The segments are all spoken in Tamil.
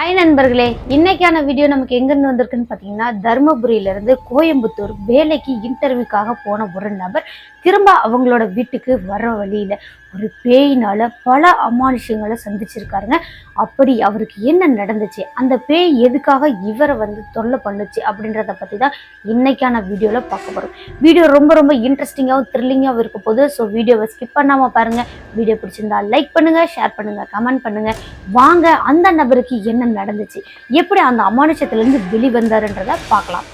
ஹாய் நண்பர்களே. இன்னைக்கான வீடியோ நமக்கு எங்கேருந்து வந்திருக்குன்னு பார்த்தீங்கன்னா தருமபுரியிலேருந்து கோயம்புத்தூர் வேலைக்கு இன்டர்வியூக்காக போன ஒரு நபர் திரும்ப அவங்களோட வீட்டுக்கு வர வழியில ஒரு பேயினால் பல அமானுஷங்களை சந்திச்சிருக்காருங்க. அப்படி அவருக்கு என்ன நடந்துச்சு? அந்த பேய் எதுக்காக இவரை வந்து தொல்லை பண்ணுச்சு அப்படின்றத பற்றி தான் இன்றைக்கான வீடியோவில் பார்க்க போகிறோம் வீடியோ ரொம்ப ரொம்ப இன்ட்ரெஸ்டிங்காகவும் த்ரில்லிங்காகவும் இருக்க போது ஸோ வீடியோவை ஸ்கிப் பண்ணாமல் பாருங்கள் வீடியோ பிடிச்சிருந்தா லைக் பண்ணுங்கள் ஷேர் பண்ணுங்கள் கமெண்ட் பண்ணுங்கள் வாங்க அந்த நபருக்கு என்ன நடந்துச்சு? எப்படி அந்த அமானுஷத்துலேருந்து வெளிவந்தாருன்றத பார்க்கலாம்.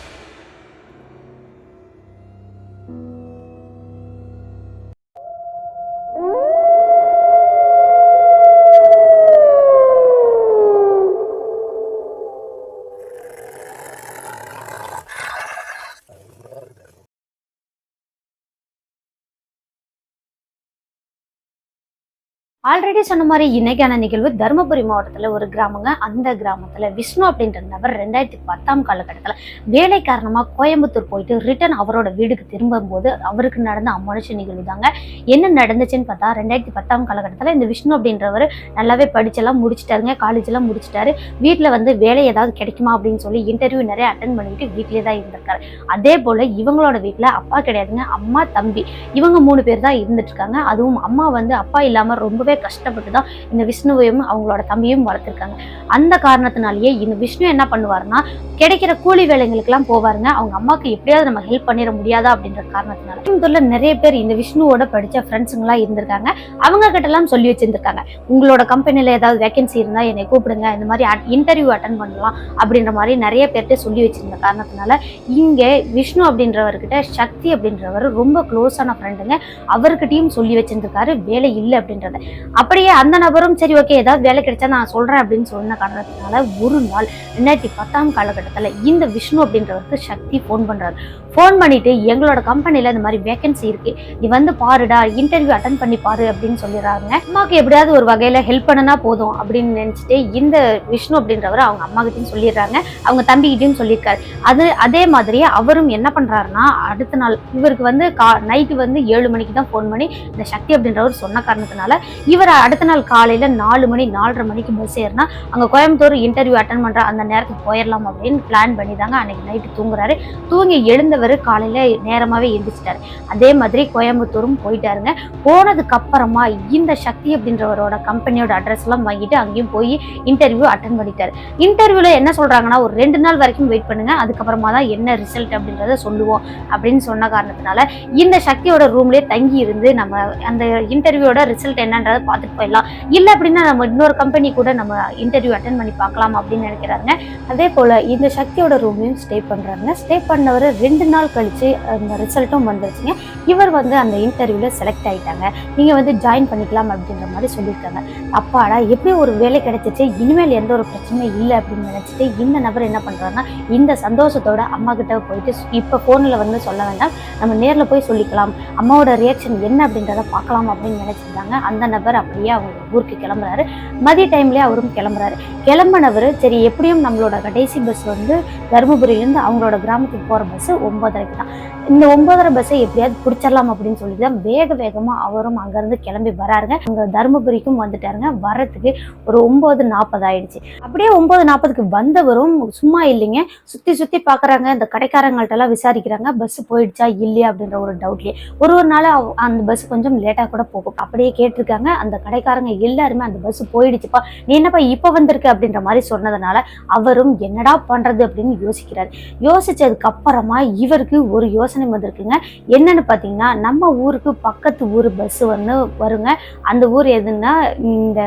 ஆல்ரெடி சொன்ன மாதிரி இன்னைக்கான நிகழ்வு தருமபுரி மாவட்டத்தில் ஒரு கிராமங்க. அந்த கிராமத்தில் விஷ்ணு அப்படின்ற நபர் ரெண்டாயிரத்தி பத்தாம் காலகட்டத்தில் வேலை காரணமாக கோயம்புத்தூர் போயிட்டு ரிட்டர்ன் அவரோட வீடுக்கு திரும்பும் போது அவருக்கு நடந்த அமானுஷ நிகழ்வு தாங்க என்ன நடந்துச்சுன்னு பார்த்தா ரெண்டாயிரத்தி பத்தாம் காலகட்டத்தில் இந்த விஷ்ணு அப்படின்றவர் நல்லாவே படிச்செல்லாம் முடிச்சிட்டாருங்க காலேஜ் எல்லாம் முடிச்சிட்டாரு. வீட்டில் வந்து வேலை ஏதாவது கிடைக்குமா அப்படின்னு சொல்லி இன்டர்வியூ நிறைய அட்டன் பண்ணிட்டு வீட்டிலே தான் இருந்திருக்காரு. அதே போல் இவங்களோட வீட்டில் அப்பா கிடையாதுங்க அம்மா தம்பி. இவங்க மூணு பேர் தான் இருந்துட்டு இருக்காங்க. அதுவும் அம்மா வந்து அப்பா இல்லாமல் ரொம்பவே கஷ்டப்பட்டு தான் இந்த விஷ்ணுவையும் அவங்களோட தம்பியும் வளர்த்துருக்காங்க. அந்த காரணத்தினாலேயே இந்த விஷ்ணு என்ன பண்ணுவாருன்னா கிடைக்கிற கூலி வேலைங்களுக்கெல்லாம் போவாருங்க. அவங்க அம்மாவுக்கு எப்படியாவது நம்ம ஹெல்ப் பண்ணிட முடியாதா அப்படின்ற காரணத்தினால. கோயம்புத்தூர்ல நிறைய பேர் இந்த விஷ்ணுவோட படிச்ச ஃப்ரெண்ட்ஸுங்களாம் இருந்திருக்காங்க. அவங்க கிட்ட எல்லாம் சொல்லி வச்சிருந்திருக்காங்க. உங்களோட கம்பெனில ஏதாவது வேகன்சி இருந்தா என்னை கூப்பிடுங்க. இந்த மாதிரி இன்டர்வியூ அட்டன் பண்ணலாம் அப்படின்ற மாதிரி நிறைய பேர்கிட்ட சொல்லி வச்சிருந்த காரணத்தினால இங்க விஷ்ணு அப்படின்றவர்கிட்ட சக்தி அப்படின்றவர் ரொம்ப க்ளோஸான ஃப்ரெண்டுங்க அவர்கிட்டயும் சொல்லி வச்சிருந்திருக்காரு. வேலை இல்லை அப்படின்றத. அப்படியே அந்த நபரும் சரி ஓகே ஏதாவது வேலை கிடைச்சா நான் சொல்றேன் அப்படின்னு சொன்ன காரணத்தினால ஒரு நாள் ரெண்டாயிரத்தி பத்தாம் காலகட்டத்தில் இந்த விஷ்ணு அப்படின்றவருக்கு சக்தி ஃபோன் பண்ணுறாரு ஃபோன் பண்ணிட்டு எங்களோட கம்பெனியில் இந்த மாதிரி வேகன்சி இருக்கு. நீ வந்து பாருடா இன்டர்வியூ அட்டன் பண்ணி பாரு அப்படின்னு சொல்லிடுறாங்க. அம்மாவுக்கு எப்படியாவது ஒரு வகையில ஹெல்ப் பண்ணனா போதும் அப்படின்னு நினைச்சிட்டு இந்த விஷ்ணு அப்படின்றவர் அவங்க அம்மா சொல்லிடுறாங்க. அவங்க தம்பிக்கிட்டையும் சொல்லியிருக்காரு. அது அதே மாதிரி அவரும் என்ன பண்றாருன்னா அடுத்த நாள் இவருக்கு வந்து கா நைட்டு வந்து ஏழு மணிக்கு தான் ஃபோன் பண்ணி இந்த சக்தி அப்படின்றவர் சொன்ன காரணத்தினால இவர் அடுத்த நாள் காலையில நாலு மணி நாலரை மணிக்கு பஸ் ஏறினா அங்க கோயம்புத்தூர் இன்டர்வியூ அட்டன் பண்ற அந்த நேரத்துக்கு போயிடலாம் அப்படின்னு பிளான் பண்ணி தாங்க அன்னைக்கு நைட்டு தூங்குறாரு. தூங்கி எழுந்தவர் காலையில் நேரமாவே எழுந்திரிச்சிட்டாரு. அதே மாதிரி கோயம்புத்தூரும் போயிட்டாருங்க. போனதுக்கு அப்புறமா இந்த சக்தி அப்படின்றவரோட கம்பெனியோட அட்ரஸ்லாம் வாங்கிட்டு அங்கேயும் போய் இன்டர்வியூ அட்டன் பண்ணிட்டாரு. இன்டர்வியூல என்ன சொல்றாங்கன்னா ஒரு ரெண்டு நாள் வரைக்கும் வெயிட் பண்ணுங்க அதுக்கப்புறமா தான் என்ன ரிசல்ட் அப்படின்றத சொல்லுவோம் அப்படின்னு சொன்ன காரணத்தினால இந்த சக்தியோட ரூம்லேயே தங்கி இருந்து நம்ம அந்த இன்டர்வியூட ரிசல்ட் என்னன்றதை பார்த்துட்டு போயிடலாம். இல்லை அப்படின்னா நம்ம இன்னொரு கம்பெனி கூட நம்ம இன்டர்வியூ அட்டன் பண்ணி பார்க்கலாம் அப்படின்னு நினைக்கிறாருங்க. அதே போல் இந்த சக்தியோட ரூம்லையும் ஸ்டே பண்ணுறாருங்க ஸ்டே பண்ணவர் ரெண்டு நாள் கழிச்சு அந்த ரிசல்ட்டும் வந்துருச்சுங்க. இவர் வந்து அந்த இன்டர்வியூவில் செலக்ட் ஆகிட்டாங்க நீங்கள் வந்து ஜாயின் பண்ணிக்கலாம் அப்படின்ற மாதிரி சொல்லியிருக்காங்க. அப்பாடா எப்படி ஒரு வேலை கிடைச்சிச்சு? இனிமேல் எந்த ஒரு பிரச்சனையும் இல்லை அப்படின்னு நினச்சிட்டு இந்த நபர் என்ன பண்ணுறாருன்னா இந்த சந்தோஷத்தோட அம்மா கிட்ட போயிட்டு இப்போ ஃபோனில் வந்து சொல்ல வேண்டாம். நம்ம நேரில் போய் சொல்லிக்கலாம். அம்மாவோட ரியாக்ஷன் என்ன அப்படின்றத பார்க்கலாம் அப்படின்னு நினச்சிருந்தாங்க அந்த நபர் அப்படியே அவங்க ஊருக்கு கிளம்புறாரு. மதிய டைம்லேயே அவரும் கிளம்புறாரு. கிளம்பினவர் சரி எப்படியும் நம்மளோட கடைசி பஸ் வந்து தருமபுரியிலேருந்து அவங்களோட கிராமத்துக்கு போகிற பஸ்ஸு ஒன்பதரைக்கு தான். இந்த ஒன்பதரை பஸ்ஸை எப்படியாவது பிடிச்சிடலாம் அப்படின்னு சொல்லி தான் வேக வேகமாக அவரும் அங்கேருந்து கிளம்பி வராருங்க. அங்கே தருமபுரிக்கும் வந்துட்டாருங்க. வரத்துக்கு ஒரு ஒம்பது நாற்பது ஆயிடுச்சு. அப்படியே ஒம்பது நாற்பதுக்கு வந்தவரும் சும்மா இல்லைங்க. சுற்றி சுற்றி பார்க்குறாங்க இந்த கடைக்காரங்கள்ட்ட எல்லாம் விசாரிக்கிறாங்க. பஸ் போயிடுச்சா இல்லையா அப்படின்ற ஒரு டவுட்லேயே ஒரு ஒரு நாள் அந்த பஸ் கொஞ்சம் லேட்டாக கூட போகும். அப்படியே கேட்டிருக்காங்க. அந்த கடைக்காரங்க எல்லாருமே அந்த பஸ் போயிடுச்சுப்பா. நீ என்னப்பா இப்போ வந்திருக்க அப்படின்ற மாதிரி சொன்னதுனால அவரும் என்னடா பண்றது அப்படின்னு யோசிக்கிறாரு. யோசிச்சதுக்கு அப்புறமா இவருக்கு ஒரு யோசனை வந்திருக்குங்க. என்னன்னு பார்த்தீங்கன்னா நம்ம ஊருக்கு பக்கத்து ஊர் பஸ் வந்து வருங்க. அந்த ஊர் எதுன்னா இந்த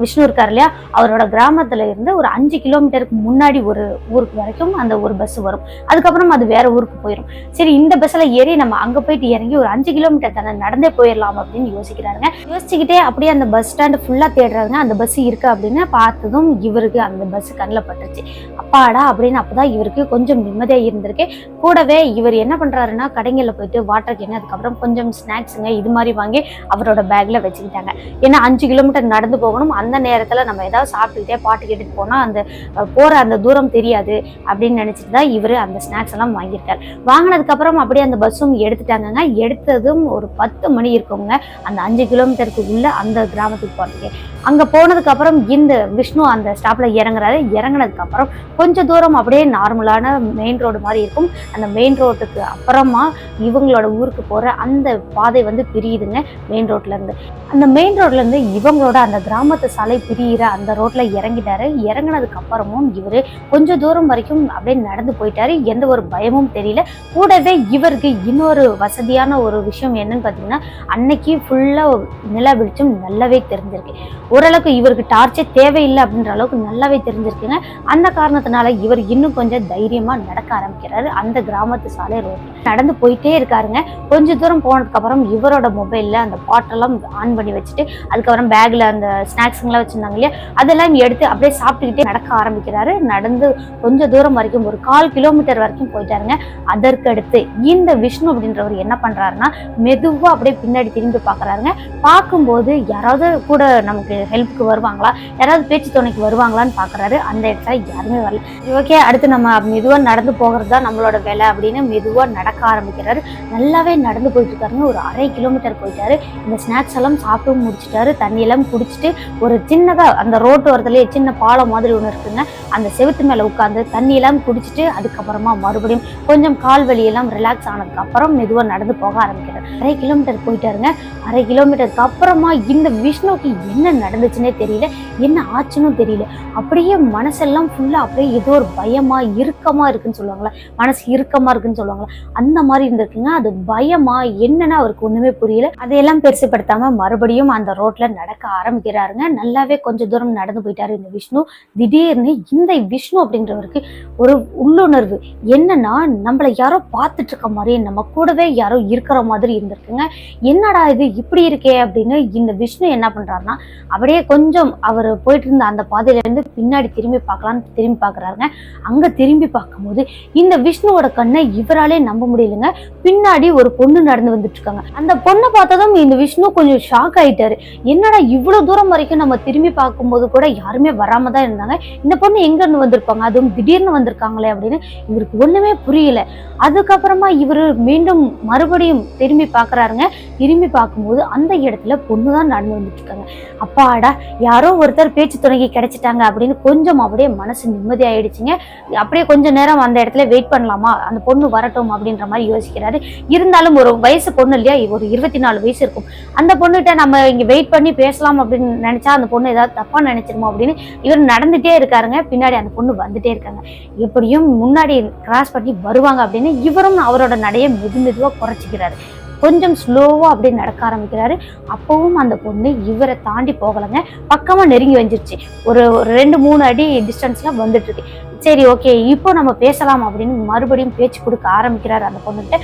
விஷ்ணு இருக்கார் இல்லையா? அவரோட கிராமத்துல இருந்து ஒரு அஞ்சு கிலோமீட்டருக்கு முன்னாடி ஒரு ஊருக்கு வரைக்கும் அந்த ஒரு பஸ் வரும். அதுக்கப்புறம் அது வேற ஊருக்கு போயிடும் சரி இந்த பஸ்ல ஏறி நம்ம அங்க போயிட்டு இறங்கி ஒரு அஞ்சு கிலோமீட்டர் தானே நடந்தே போயிடலாம் அப்படின்னு யோசிக்கிறாருங்க. யோசிச்சுக்கிட்டே அப்படியே அந்த பஸ் ஸ்டாண்டு ஃபுல்லா தேடுறாங்க அந்த பஸ் இருக்கு அப்படின்னு பார்த்ததும் இவருக்கு அந்த பஸ் கண்ணில் பட்டுருச்சு. அப்பாடா அப்படின்னு அப்பதான் இவருக்கு கொஞ்சம் நிம்மதியா இருந்திருக்கு. கூடவே இவர் என்ன பண்றாருன்னா கடைங்களில் போயிட்டு வாட்டர் கேன் அதுக்கப்புறம் கொஞ்சம் ஸ்நாக்ஸுங்க இது மாதிரி வாங்கி அவரோட பேக்கில் வச்சுக்கிட்டாங்க. ஏன்னா அஞ்சு கிலோமீட்டர் நடந்து போகணும். அந்த நேரத்தில் நம்ம ஏதாவது சாப்பிட்டுக்கிட்டே பாட்டு கேட்டுட்டு போனால் அந்த போகிற போற அந்த தூரம் தெரியாது அப்படின்னு நினச்சிட்டு தான் இவர் அந்த ஸ்நாக்ஸ் எல்லாம் வாங்கியிருக்கார். வாங்கினதுக்கப்புறம் அப்படியே அந்த பஸ்ஸும் எடுத்துட்டாங்கங்க. எடுத்ததும் ஒரு பத்து மணி இருக்குங்க. அந்த அஞ்சு கிலோமீட்டருக்கு உள்ள அந்த கிராமத்துக்கு போகிறதுக்கு அங்கே போனதுக்கு அப்புறம் இந்த விஷ்ணு அந்த ஸ்டாப்பில் இறங்குறாரு. இறங்குனதுக்கு அப்புறம் கொஞ்சம் தூரம் அப்படியே நார்மலான மெயின் ரோடு மாதிரி இருக்கும். அந்த மெயின் ரோட்டுக்கு அப்புறமா இவங்களோட ஊருக்கு போகிற அந்த பாதை வந்து பிரியுதுங்க மெயின் ரோட்லேருந்து அந்த மெயின் ரோட்லேருந்து இவங்களோட அந்த கிராமத்து சாலை பிரியிற அந்த ரோட்டில் இறங்கிட்டாரு. இறங்குனதுக்கு அப்புறமும் இவரு கொஞ்சம் தூரம் வரைக்கும் அப்படியே நடந்து போயிட்டாரு. எந்த ஒரு பயமும் தெரியல. கூடவே இவருக்கு இன்னொரு வசதியான ஒரு விஷயம் என்னன்னு பார்த்தீங்கன்னா அன்னைக்கு ஃபுல்லாக நில வெளிச்சம் நல்லாவே தெரிஞ்சிருக்கு. ஓரளவுக்கு இவருக்கு டார்ச்சே தேவையில்லை அப்படின்ற அளவுக்கு நல்லாவே தெரிஞ்சிருக்குங்க. அந்த காரணத்தினால இவர் இன்னும் கொஞ்சம் தைரியமாக நடக்க ஆரம்பிக்கிறாரு. அந்த கிராமத்து சாலை ரோட்டில் நடந்து போயிட்டே இருக்காருங்க. கொஞ்ச தூரம் போனதுக்கப்புறம் இவரோட மொபைலில் அந்த பாட்டெல்லாம் ஆன் பண்ணி வச்சுட்டு அதுக்கப்புறம் பேக்கில் அந்த ஸ்நாக்ஸுங்கெல்லாம் வச்சிருந்தாங்க இல்லையா? அதெல்லாம் எடுத்து அப்படியே சாப்பிட்டுக்கிட்டே நடக்க ஆரம்பிக்கிறாரு. நடந்து கொஞ்சம் தூரம் வரைக்கும் ஒரு கால் கிலோமீட்டர் வரைக்கும் போயிட்டாருங்க. அதற்கு அடுத்து இந்த விஷ்ணு அப்படின்றவர் என்ன பண்ணுறாருன்னா மெதுவாக அப்படியே பின்னாடி திரும்பி பார்க்குறாருங்க. பார்க்கும்போது யாராவது கூட நமக்கு ஹெல்ப்புக்கு வருவாங்களா? யாராவது பேச்சு துணைக்கு வருவாங்களான்னு பாக்குறாரு. அந்த இடத்துல யாருமே வரல. ஓகே அடுத்து நம்ம மெதுவாக நடந்து போகிறது தான் நம்மளோட வேலை அப்படின்னு மெதுவாக நடக்க ஆரம்பிக்கிறாரு. நல்லாவே நடந்து போயிட்டு இருக்காருங்க ஒரு அரை கிலோமீட்டர் போயிட்டாரு. இந்த ஸ்நாக்ஸ் எல்லாம் சாப்பிட்டு முடிச்சிட்டாரு. தண்ணியெல்லாம் குடிச்சிட்டு ஒரு சின்னதாக அந்த ரோட்டு வரதுலேயே சின்ன பாலம் மாதிரி ஒன்று இருக்குங்க. அந்த செவுத்து மேல உட்காந்து தண்ணியெல்லாம் குடிச்சிட்டு அதுக்கப்புறமா மறுபடியும் கொஞ்சம் கால் வலியெல்லாம் ரிலாக்ஸ் ஆனதுக்கப்புறம் மெதுவாக நடந்து போக ஆரம்பிக்கிறார். அரை கிலோமீட்டர் போயிட்டாருங்க. அரை கிலோமீட்டருக்கு அப்புறமா இந்த விஷ்ணுக்கு என்ன நடந்துச்சுன்னே தெரியல. என்ன ஆச்சுன்னு தெரியல. அப்படியே மனசெல்லாம் ஃபுல்லா அப்படியே ஏதோ ஒரு பயமா இறுக்கமா இருக்குன்னு சொல்லுவாங்களா மனசு இறுக்கமா இருக்குன்னு சொல்லுவாங்களா அந்த மாதிரி இருந்திருக்குங்க. அது பயமா என்னன்னு அவருக்கு ஒண்ணுமே புரியல. அதையெல்லாம் பெருசுப்படுத்தாமல் மறுபடியும் அந்த ரோட்ல நடக்க ஆரம்பிக்கிறாருங்க. நல்லாவே கொஞ்ச தூரம் நடந்து போயிட்டாரு இந்த விஷ்ணு. திடீர்னு இந்த விஷ்ணு அப்படின்றவருக்கு ஒரு உள்ளுணர்வு. என்னன்னா நம்மள யாரோ பார்த்துட்டு இருக்க மாதிரி நம்ம கூடவே யாரோ இருக்கிற மாதிரி இருந்திருக்குங்க. என்னடா இது இப்படி இருக்கே அப்படின்னு இந்த விஷ்ணு என்ன பண்றாருன்னா அப்படியே கொஞ்சம் அவர் போயிட்டு இருந்த அந்த பாதையிலேருந்து பின்னாடி திரும்பி பார்க்கலான்னு திரும்பி பார்க்கறாருங்க. அங்கே திரும்பி பார்க்கும்போது இந்த விஷ்ணுவோட கண்ணை இவராலே நம்ப முடியலங்க. பின்னாடி ஒரு பொண்ணு நடந்து வந்துட்டு இருக்காங்க அந்த பொண்ணை பார்த்ததும் இந்த விஷ்ணு கொஞ்சம் ஷாக் ஆயிட்டாரு. என்னடா இவ்வளோ தூரம் வரைக்கும் நம்ம திரும்பி பார்க்கும்போது கூட யாருமே வராம தான் இருந்தாங்க. இந்த பொண்ணு எங்கேருந்து வந்திருப்பாங்க? அதுவும் திடீர்னு வந்திருக்காங்களே அப்படின்னு இவருக்கு ஒன்றுமே புரியல. அதுக்கப்புறமா இவர் மீண்டும் மறுபடியும் திரும்பி பார்க்கறாருங்க. திரும்பி பார்க்கும்போது அந்த இடத்துல பொண்ணு தான் நடந்து வந்துட்டு இருக்காங்க அப்பாடா யாரோ ஒருத்தர் பேச்சு துணைக்கு கிடைச்சிட்டாங்க அப்படின்னு கொஞ்சம் அப்படியே மனசு நிம்மதி ஆயிடுச்சுங்க அப்படியே கொஞ்ச நேரம் அந்த இடத்துல வெயிட் பண்ணலாமா? அந்த பொண்ணு வரட்டும் அப்படின்ற மாதிரி யோசிக்கிறாரு. இருந்தாலும் ஒரு வயசு பொண்ணு இல்லையா? ஒரு இருபத்தி நாலு வயசு இருக்கும். அந்த பொண்ணுகிட்ட நம்ம இங்க வெயிட் பண்ணி பேசலாம் அப்படின்னு நினைச்சா அந்த பொண்ணு ஏதாவது தப்பா நினைச்சிருமோ அப்படின்னு இவர் நடந்துட்டே இருக்காருங்க. பின்னாடி அந்த பொண்ணு வந்துட்டே இருக்காங்க. எப்படியும் முன்னாடி கிராஸ் பண்ணி வருவாங்க அப்படின்னு இவரும் அவரோட நடையை மெது மெதுவாக குறைச்சிக்கிறாரு. கொஞ்சம் ஸ்லோவாக அப்படியே நடக்க ஆரம்பிக்கிறாரு. அப்போவும் அந்த பொண்ணு இவரை தாண்டி போகலைங்க. பக்கமாக நெருங்கி வந்துருச்சு. ஒரு ஒரு ரெண்டு மூணு அடி டிஸ்டன்ஸில் வந்துட்டு இருக்கு. சரி ஓகே இப்போ நம்ம பேசலாம் அப்படின்னு மறுபடியும் பேச்சு கொடுக்க ஆரம்பிக்கிறார் அந்த பொண்ணுகிட்ட.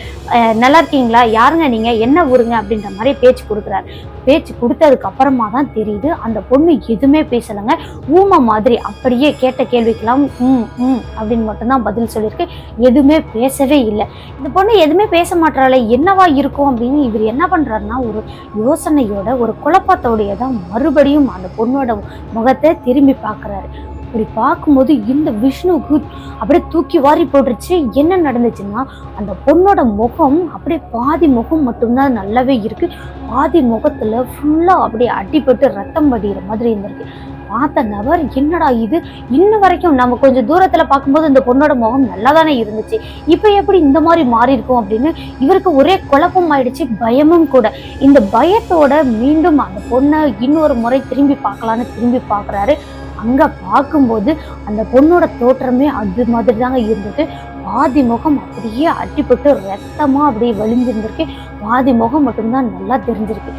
நல்லா இருக்கீங்களா? யாருங்க நீங்கள் என்ன ஊருங்க? அப்படின்ற மாதிரி பேச்சு கொடுக்குறாரு. பேச்சு கொடுத்ததுக்கு அப்புறமா தான் தெரியுது அந்த பொண்ணு எதுவுமே பேசலைங்க. ஊமை மாதிரி அப்படியே கேட்ட கேள்விக்கெல்லாம் ம் ம் அப்படின்னு மட்டும்தான் பதில் சொல்லியிருக்கு. எதுவுமே பேசவே இல்லை. இந்த பொண்ணு எதுவுமே பேச மாட்டாளே என்னவா இருக்கும் அப்படின்னு இவர் என்ன பண்ணுறாருன்னா ஒரு யோசனையோட ஒரு குழப்பத்தோடைய தான் மறுபடியும் அந்த பொண்ணோட முகத்தை திரும்பி பார்க்குறாரு. அப்படி பார்க்கும்போது இந்த விஷ்ணுவுக்கு அப்படியே தூக்கி வாரி போட்டுருச்சு. என்ன நடந்துச்சுன்னா அந்த பொண்ணோட முகம் அப்படியே பாதி முகம் மட்டும்தான் நல்லாவே இருக்கு. பாதி முகத்துல ஃபுல்லா அப்படியே அடிபட்டு ரத்தம் வடிகிற மாதிரி இருந்திருக்கு. பார்த்த நபர் என்னடா இது? இன்ன வரைக்கும் நம்ம கொஞ்சம் தூரத்துல பார்க்கும்போது இந்த பொண்ணோட முகம் நல்லா தானே இருந்துச்சு. இப்போ எப்படி இந்த மாதிரி மாறி இருக்கும் அப்படின்னு இவருக்கு ஒரே குழப்பம் ஆயிடுச்சு பயமும் கூட. இந்த பயத்தோட மீண்டும் அந்த பொண்ணை இன்னொரு முறை திரும்பி பார்க்கலான்னு திரும்பி பார்க்குறாரு. அங்க பார்க்கும்போது அந்த பொண்ணோட தோற்றமே அது மாதிரி தாங்க இருந்தது. பாதி முகம் அப்படியே அட்டிப்பட்டு ரத்தமா அப்படியே வலிஞ்சிருந்திருக்கு. பாதி முகம் மட்டும்தான் நல்லா தெரிஞ்சிருக்கு.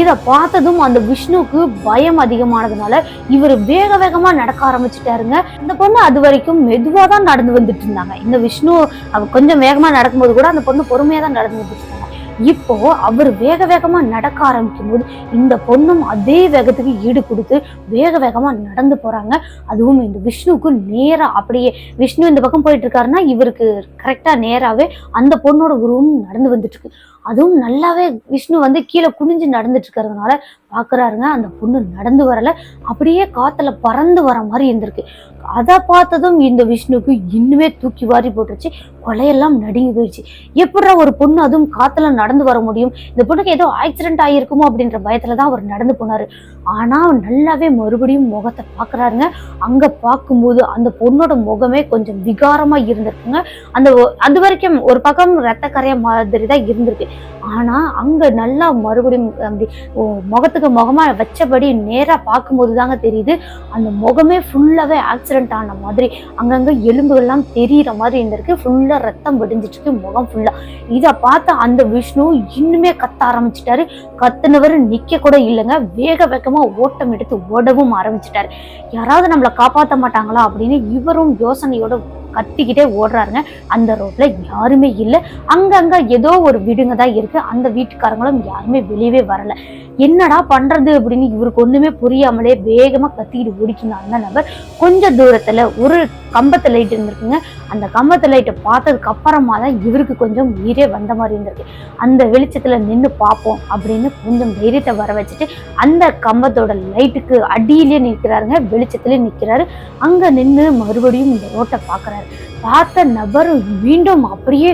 இதை பார்த்ததும் அந்த விஷ்ணுவுக்கு பயம் அதிகமானதுனால இவர் வேக வேகமா நடக்க ஆரம்பிச்சிட்டாருங்க. இந்த பொண்ணு அது வரைக்கும் மெதுவாக தான் நடந்து வந்துட்டு இருந்தாங்க. இந்த விஷ்ணு அவ கொஞ்சம் வேகமா நடக்கும்போது கூட அந்த பொண்ணு பொறுமையாக தான் நடந்து வந்துட்டு இருந்தாங்க. இப்போ அவர் வேக வேகமா நடக்க ஆரம்பிக்கும் போது இந்த பொண்ணும் அதே வேகத்துக்கு ஈடு கொடுத்து வேக வேகமா நடந்து போறாங்க. அதுவும் இந்த விஷ்ணுவுக்கு நேரா அப்படியே விஷ்ணு இந்த பக்கம் போயிட்டு இருக்காருன்னா இவருக்கு கரெக்டா நேராவே அந்த பொண்ணோட உருவம் நடந்து வந்துட்டு இருக்கு அதுவும் நல்லாவே விஷ்ணு வந்து கீழே குனிஞ்சு நடந்துட்டு இருக்கிறதுனால பாக்குறாருங்க. அந்த பொண்ணு நடந்து வரல. அப்படியே காத்துல பறந்து வர மாதிரி இருந்திருக்கு. அதை பார்த்ததும் இந்த விஷ்ணுக்கு இன்னுமே தூக்கி வாரி போட்டுருச்சு. கொலையெல்லாம் நடுங்கி போயிடுச்சு எப்படா ஒரு பொண்ணு அதுவும் காத்துல நடந்து வர முடியும்? இந்த பொண்ணுக்கு ஏதோ ஆக்சிடென்ட் ஆகிருக்குமோ அப்படின்ற பயத்துல தான் அவர் நடந்து போனாரு. ஆனா நல்லாவே மறுபடியும் முகத்தை பார்க்குறாருங்க அங்க பார்க்கும்போது அந்த பொண்ணோட முகமே கொஞ்சம் விகாரமா இருந்திருக்குங்க. அந்த அது வரைக்கும் ஒரு பக்கம் ரத்த கரைய மாதிரி தான் இருந்திருக்கு. ஆனா அங்க நல்லா மறுபடியும் அப்படி ஓ, முகத்துக்கு முகமா வச்சபடி நேரா பார்க்கும்போது தாங்க தெரியுது. அந்த முகமே ஃபுல்லாவே ஆக்சிடென்ட் ஆன மாதிரி அங்கங்கே எலும்புகள்லாம் தெரியிற மாதிரி இருந்திருக்கு. ஃபுல்லா ரத்தம் வடிஞ்சிட்டு முகம் ஃபுல்லா இதை பார்த்து அந்த விஷ்ணு இன்னுமே கத்த ஆரம்பிச்சிட்டாரு. கத்துனவர் நிக்க கூட இல்லைங்க. வேக வேகமா ஓட்டம் எடுத்து ஓடவும் ஆரம்பிச்சிட்டாரு. யாராவது நம்மளை காப்பாற்ற மாட்டாங்களா அப்படின்னு இவரும் யோசனையோட கத்திக்கிட்டே ஓடுறாருங்க. அந்த ரோட்ல யாருமே இல்லை. அங்கங்க ஏதோ ஒரு வீடுங்க தான் இருக்கு. அந்த வீட்டுக்காரங்களும் யாருமே வெளியவே வரல. என்னடா பண்றது அப்படின்னு இவருக்கு ஒண்ணுமே புரியாமலே வேகமா கத்திக்கிட்டு ஓடிக்கிங்க அந்த நபர். கொஞ்ச தூரத்துல ஒரு கம்பத்து லைட் இருந்திருக்குங்க. அந்த கம்பத்து லைட்டை பார்த்ததுக்கு அப்புறமா தான் இவருக்கு கொஞ்சம் உயிரே வந்த மாதிரி இருந்திருக்கு. அந்த வெளிச்சத்துல நின்று பார்ப்போம் அப்படின்னு கொஞ்சம் தைரியத்தை வர வச்சுட்டு அந்த கம்பத்தோட லைட்டுக்கு அடியிலே நிற்கிறாருங்க. வெளிச்சத்துல நிற்கிறாரு. அங்க நின்று மறுபடியும் இந்த ரோட்டை பார்க்கறாரு. பார்த்த நபர் மீண்டும் அப்படியே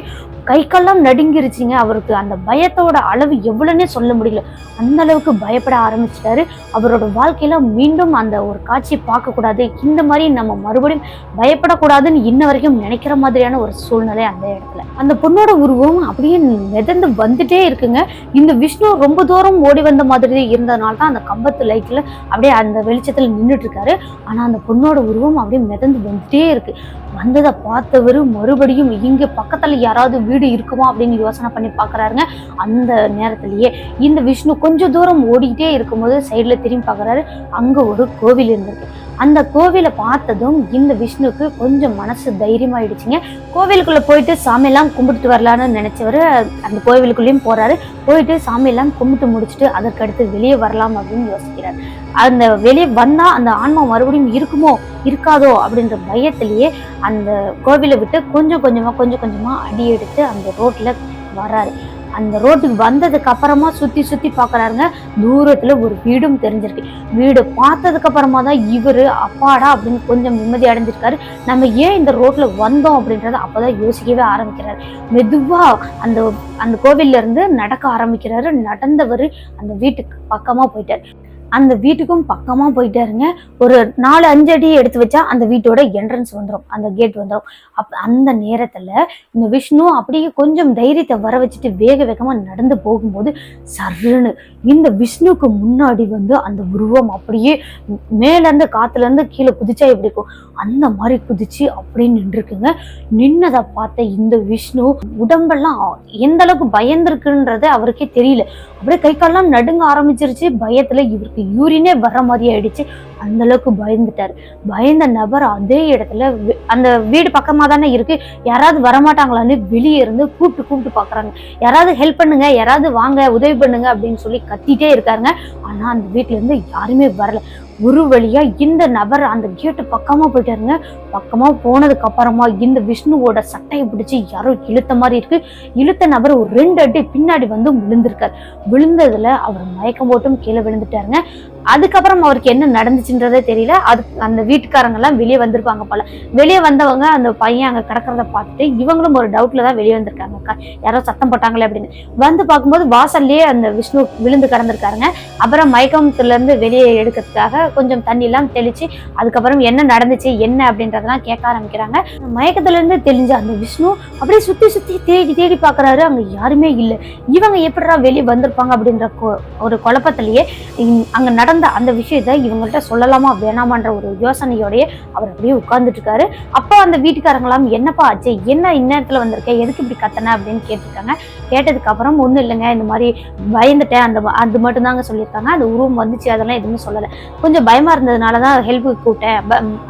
கை கால்லாம் நடுங்கிருச்சுங்க. அவருக்கு அந்த பயத்தோட அளவு எவ்வளோன்னே சொல்ல முடியல. அந்த அளவுக்கு பயப்பட ஆரம்பிச்சிட்டாரு. அவரோட வாழ்க்கையில மீண்டும் அந்த ஒரு காட்சியை பார்க்கக்கூடாது. இந்த மாதிரி நம்ம மறுபடியும் பயப்படக்கூடாதுன்னு இன்ன வரைக்கும் நினைக்கிற மாதிரியான ஒரு சூழ்நிலை அந்த இடத்துல. அந்த பொண்ணோட உருவம் அப்படியே மிதந்து வந்துட்டே இருக்குங்க. இந்த விஷ்ணு ரொம்ப தூரம் ஓடி வந்த மாதிரி இருந்ததுனால தான் அந்த கம்பத்து லைட்ல அப்படியே அந்த வெளிச்சத்தில் நின்றுட்டு இருக்காரு ஆனால் அந்த பொண்ணோட உருவம் அப்படியே மிதந்து வந்துட்டே இருக்கு. வந்ததை பார்த்தவர் மறுபடியும் இங்கே பக்கத்தில் யாராவது வீடு இருக்குமா அப்படின்னு யோசனை பண்ணி பார்க்குறாருங்க அந்த நேரத்திலேயே இந்த விஷ்ணு கொஞ்சம் தூரம் ஓடிக்கிட்டே இருக்கும்போது சைடுல திரும்பி பார்க்குறாரு அங்க ஒரு கோவில் இருந்திருக்கு. அந்த கோவிலை பார்த்ததும் இந்த விஷ்ணுக்கு கொஞ்சம் மனசு தைரியமாயிடுச்சுங்க. கோவிலுக்குள்ளே போயிட்டு சாமியெல்லாம் கும்பிட்டு வரலான்னு நினச்சவர் அந்த கோவிலுக்குள்ளேயும் போகிறாரு போயிட்டு சாமியெல்லாம் கும்பிட்டு முடிச்சுட்டு அதற்கடுத்து வெளியே வரலாம் அப்படின்னு யோசிக்கிறார். அந்த வெளியே வந்தால் அந்த ஆன்மா மறுபடியும் இருக்குமோ இருக்காதோ அப்படின்ற பயத்திலேயே அந்த கோவிலை விட்டு கொஞ்சம் கொஞ்சமாக கொஞ்சம் கொஞ்சமாக அடி எடுத்து அந்த ரோட்டில் வராரு. அந்த ரோட்டுக்கு வந்ததுக்கு அப்புறமா சுற்றி சுற்றி பார்க்குறாருங்க தூரத்துல ஒரு வீடும் தெரிஞ்சிருக்கு. வீடு பார்த்ததுக்கு அப்புறமா தான் இவரு அப்பாடா அப்படின்னு கொஞ்சம் நிம்மதி அடைஞ்சிருக்காரு. நம்ம ஏன் இந்த ரோட்டில் வந்தோம் அப்படின்றத அப்பதான் யோசிக்கவே ஆரம்பிக்கிறாரு. மெதுவாக அந்த அந்த கோவில்ல இருந்து நடக்க ஆரம்பிக்கிறாரு. நடந்தவர் அந்த வீட்டுக்கு பக்கமா போயிட்டாரு. அந்த வீட்டுக்கும் பக்கமாக போயிட்டாருங்க ஒரு நாலு அஞ்சு அடி எடுத்து வச்சா அந்த வீட்டோட என்ட்ரன்ஸ் வந்துடும் அந்த கேட் வந்துடும் அப் அந்த நேரத்தில் இந்த விஷ்ணு அப்படியே கொஞ்சம் தைரியத்தை வர வச்சுட்டு வேக வேகமாக நடந்து போகும்போது சர்ருன்னு இந்த விஷ்ணுக்கு முன்னாடி வந்து அந்த உருவம் அப்படியே மேலேருந்து காற்றுலேருந்து கீழே குதிச்சா எப்படி இருக்கும்? அந்த மாதிரி குதிச்சு அப்படியே நின்றுருக்குங்க நின்னதை பார்த்த இந்த விஷ்ணு உடம்பெல்லாம் எந்த அளவுக்கு பயந்துருக்குன்றது அவருக்கே தெரியல. அப்படியே கை கால்லாம் நடுங்க ஆரம்பிச்சிருச்சு. பயத்தில் இவருக்கு யூரினே வர்ற மாதிரி ஆயிடுச்சு. அந்த அளவுக்கு பயந்துட்டாரு. பயந்த நபர் அதே இடத்துல அந்த வீடு பக்கமாக தானே இருக்கு. யாராவது வரமாட்டாங்களான்னு வெளியே இருந்து கூப்பிட்டு கூப்பிட்டு பார்க்குறாங்க யாராவது ஹெல்ப் பண்ணுங்க யாராவது வாங்க உதவி பண்ணுங்க அப்படின்னு சொல்லி கத்திட்டே இருக்காருங்க. ஆனால் அந்த வீட்டிலேருந்து இருந்து யாருமே வரல. ஒரு வழியா இந்த நபர் அந்த கேட்டு பக்கமா போயிட்டாருங்க. பக்கமா போனதுக்கு அப்புறமா இந்த விஷ்ணுவோட சட்டையை பிடிச்சி யாரோ இழுத்த மாதிரி இருக்கு. இழுத்த நபர் ஒரு ரெண்டு அடி பின்னாடி வந்து விழுந்திருக்கார். விழுந்ததுல அவர் மயக்கம் போட்டும் கீழே விழுந்துட்டாருங்க. அதுக்கப்புறம் அவருக்கு என்ன நடந்துச்சுன்றதே தெரியல. அது அந்த வீட்டுக்காரங்க எல்லாம் வெளியே வந்திருப்பாங்க போல. வெளியே வந்தவங்க அந்த பையன் அங்க கிடக்கிறத பார்த்துட்டு இவங்களும் ஒரு டவுட்ல தான் வெளியே வந்திருக்காங்க. யாரோ சத்தம் போட்டாங்களே அப்படின்னு. வந்து பார்க்கும்போது வாசல்லையே அந்த விஷ்ணு விழுந்து கிடந்திருக்காருங்க. அப்புறம் மயக்கத்துல இருந்து வெளியே எடுக்கிறதுக்காக கொஞ்சம் தண்ணி தெளித்து அதுக்கப்புறம் என்ன நடந்துச்சு என்ன அப்படின்றதெல்லாம் கேட்க ஆரம்பிக்கிறாங்க. மயக்கத்துலேருந்து தெளிஞ்ச அந்த விஷ்ணு அப்படியே சுற்றி சுற்றி தேடி தேடி பார்க்குறாரு. அங்கே யாருமே இல்லை. இவங்க எப்படிடா வெளியே வந்திருப்பாங்க அப்படின்ற ஒரு குழப்பத்திலேயே அங்கே நடந்த அந்த விஷயத்த இவங்கள்ட்ட சொல்லலாமா வேணாமான்ற ஒரு யோசனையோடய அவர் அப்படியே உட்கார்ந்துட்டு இருக்காரு அப்போ அந்த வீட்டுக்காரங்களாம் என்னப்பா ஆச்சு? என்ன இந்நேரத்தில் வந்திருக்கேன் எதுக்கு இப்படி கத்தன? அப்படின்னு கேட்டிருக்காங்க. கேட்டதுக்கு அப்புறம் ஒண்ணும் இல்லைங்க. இந்த மாதிரி பயந்துட்டேன். அந்த அது மட்டும்தாங்க சொல்லியிருக்காங்க. அந்த உருவம் வந்துச்சு. அதெல்லாம் எதுவுமே சொல்லலை. கொஞ்சம் கொஞ்சம் பயமா இருந்ததுனால தான் ஹெல்ப்புக்கு கூப்பிட்டேன்.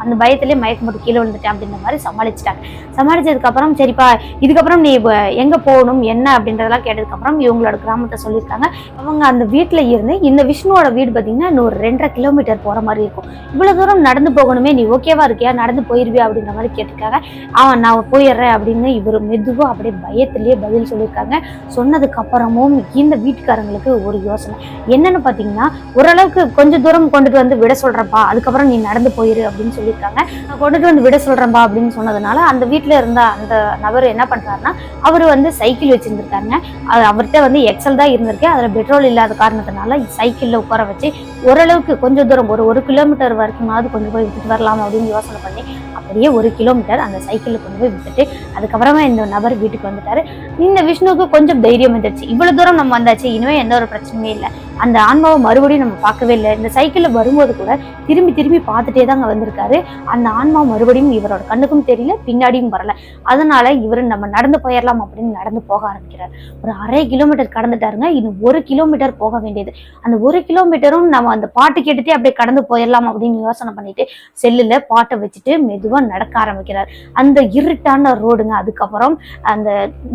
அந்த பயத்திலே மயக்கம் போட்டு கீழே விழுந்துட்டேன் அப்படின்ற மாதிரி சமாளிச்சிட்டாங்க. சமாளிச்சதுக்கப்புறம் சரிப்பா இதுக்கப்புறம் நீ எங்கே எங்க போகணும் என்ன அப்படின்றதெல்லாம் கேட்டதுக்கப்புறம் இவங்களோட கிராமத்தை சொல்லியிருக்காங்க. அவங்க அந்த வீட்டில் இருந்து இந்த விஷ்ணுவோட வீடு பார்த்தீங்கன்னா இன்னும் ஒரு ரெண்டரை கிலோமீட்டர் போகிற மாதிரி இருக்கும். இவ்வளோ தூரம் நடந்து போகணுமே நீ ஓகேவா இருக்கியா? நடந்து போயிருவியா? அப்படின்ற மாதிரி கேட்டிருக்காங்க. அவன் நான் போயிடுறேன் அப்படின்னு இவர் மெதுவாக அப்படியே பயத்திலேயே பதில் சொல்லியிருக்காங்க. சொன்னதுக்கு அப்புறமும் இந்த வீட்டுக்காரங்களுக்கு ஒரு யோசனை. என்னன்னு பார்த்தீங்கன்னா ஓரளவுக்கு கொஞ்சம் தூரம் கொண்டுட்டு வந்து விட சொல்றப்பா அதுக்கப்புறம் நீ நடந்து போயிரு அப்படின்னு சொல்லியிருக்காங்க. நான் கொண்டுட்டு வந்து விட சொல்றேன்பா அப்படின்னு சொன்னதுனால அந்த வீட்டில் இருந்த அந்த நபர் என்ன பண்றாருன்னா அவர் வந்து சைக்கிள் வச்சுருந்துருக்காருங்க. அது அவர்கிட்ட வந்து எக்ஸல் தான் இருந்திருக்கு. அதில் பெட்ரோல் இல்லாத காரணத்தினால சைக்கிளில் உட்கார வச்சு ஓரளவுக்கு கொஞ்சம் தூரம் ஒரு ஒரு கிலோமீட்டர் வரைக்குமாவது கொண்டு போய் விட்டுட்டு வரலாம் அப்படின்னு யோசனை பண்ணி அப்படியே ஒரு கிலோமீட்டர் அந்த சைக்கிளில் கொண்டு போய் விட்டுட்டு அதுக்கப்புறமா இந்த நபர் வீட்டுக்கு வந்துட்டாரு. இந்த விஷ்ணுவுக்கு கொஞ்சம் தைரியம் வந்துருச்சு. இவ்வளோ தூரம் நம்ம வந்தாச்சு இனிமே எந்த ஒரு பிரச்சனையுமே இல்லை. அந்த ஆன்மாவை மறுபடியும் நம்ம பார்க்கவே இல்லை. இந்த சைக்கிளில் வரும்போது கூட திரும்பி திரும்பி பார்த்துட்டே தாங்க வந்திருக்காரு. அந்த ஆன்மா மறுபடியும் இவரோட கண்ணுக்கும் தெரியல பின்னாடியும் வரல. அதனால இவர் நம்ம நடந்து போயிடலாம் அப்படின்னு நடந்து போக ஆரம்பிக்கிறார். ஒரு அரை கிலோமீட்டர் கடந்துட்டாருங்க. இன்னும் ஒரு கிலோமீட்டர் போக வேண்டியது. அந்த ஒரு கிலோமீட்டரும் நம்ம அந்த பாட்டு கேட்டுட்டே அப்படியே கடந்து போயிடலாம் அப்படின்னு யோசனை பண்ணிட்டு செல்லுல பாட்டை வச்சுட்டு மெதுவா நடக்க ஆரம்பிக்கிறார். அந்த இருட்டான ரோடுங்க. அதுக்கப்புறம் அந்த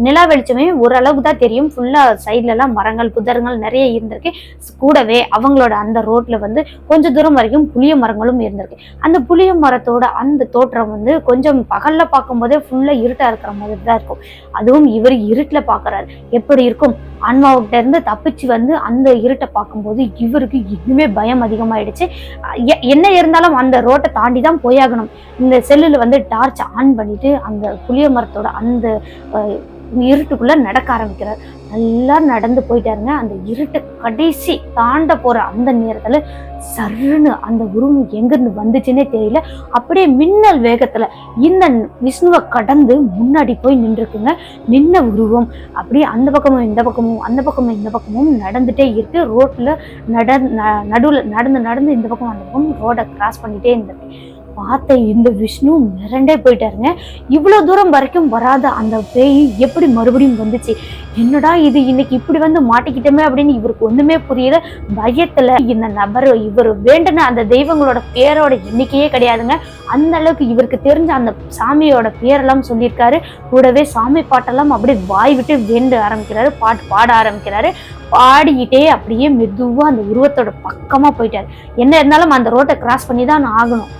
நிலா வெளிச்சமே ஓரளவுக்கு தான் தெரியும். ஃபுல்லா சைட்லலாம் எல்லாம் மரங்கள் புதரங்கள் நிறைய இருந்திருக்கு. கூடவே அவங்களோட அந்த ரோட்ல வந்து கொஞ்சம் தூரம் வரைக்கும் புளிய மரங்களும் இருந்திருக்கு. அந்த புளிய மரத்தோட அந்த தோற்றம் வந்து கொஞ்சம் பகல்ல பார்க்கும்போதே ஃபுல்லா இருட்டா இருக்கிற மாதிரி தான் இருக்கும். அதுவும் இவர் இருட்டில் பார்க்குறாரு. எப்படி இருக்கும்? ஆன்மாவுக்கிட்ட இருந்து தப்பிச்சு வந்து அந்த இருட்டை பார்க்கும்போது இவருக்கு இன்னுமே பயம் அதிகமாயிடுச்சு. எ- என்ன இருந்தாலும் அந்த ரோட்டை தாண்டி தான் போயாகணும். இந்த செல்லில் வந்து டார்ச் ஆன் பண்ணிட்டு அந்த புளிய மரத்தோட அந்த இருட்டுக்குள்ள நடக்க ஆரம்பிக்கிறார். நல்லா நடந்து போயிட்டாருங்க. அந்த இருட்டு கடைசி தாண்ட போற அந்த நேரத்துல சருன்னு அந்த உருவம் எங்கிருந்து வந்துச்சுன்னே தெரியல. அப்படியே மின்னல் வேகத்துல இந்த விஷ்ணுவை கடந்து முன்னாடி போய் நின்றுக்குங்க. நின்ன உருவம். அப்படியே அந்த பக்கமும் இந்த பக்கமும் அந்த பக்கமும் இந்த பக்கமும் நடந்துட்டே இருக்கு. ரோட்ல நட ந- நடுவுல நடந்து நடந்து இந்த பக்கம் அந்த பக்கம் ரோடை கிராஸ் பண்ணிட்டே இருந்திருக்கு பார்த்த இந்த விஷ்ணு மிரண்டே போயிட்டாருங்க. இவ்வளோ தூரம் வரைக்கும் வராத அந்த பேய் எப்படி மறுபடியும் வந்துச்சு? என்னடா இது இன்னைக்கு இப்படி வந்து மாட்டிக்கிட்டோமே அப்படின்னு இவருக்கு ஒன்றுமே புரியல. பயத்தில் இந்த நபர் இவர் வேண்டின அந்த தெய்வங்களோட பேரோட எண்ணிக்கையே கிடையாதுங்க. அந்த அளவுக்கு இவருக்கு தெரிஞ்ச அந்த சாமியோட பேரெல்லாம் சொல்லியிருக்காரு. கூடவே சாமி பாட்டெல்லாம் அப்படியே வாய் விட்டு வேண்டு ஆரம்பிக்கிறாரு பாட்டு பாட ஆரம்பிக்கிறாரு. பாடிக்கிட்டே அப்படியே மெதுவாக அந்த உருவத்தோட பக்கமாக போயிட்டார். என்ன இருந்தாலும் அந்த ரோட்டை கிராஸ் பண்ணி தான் ஆகணும்.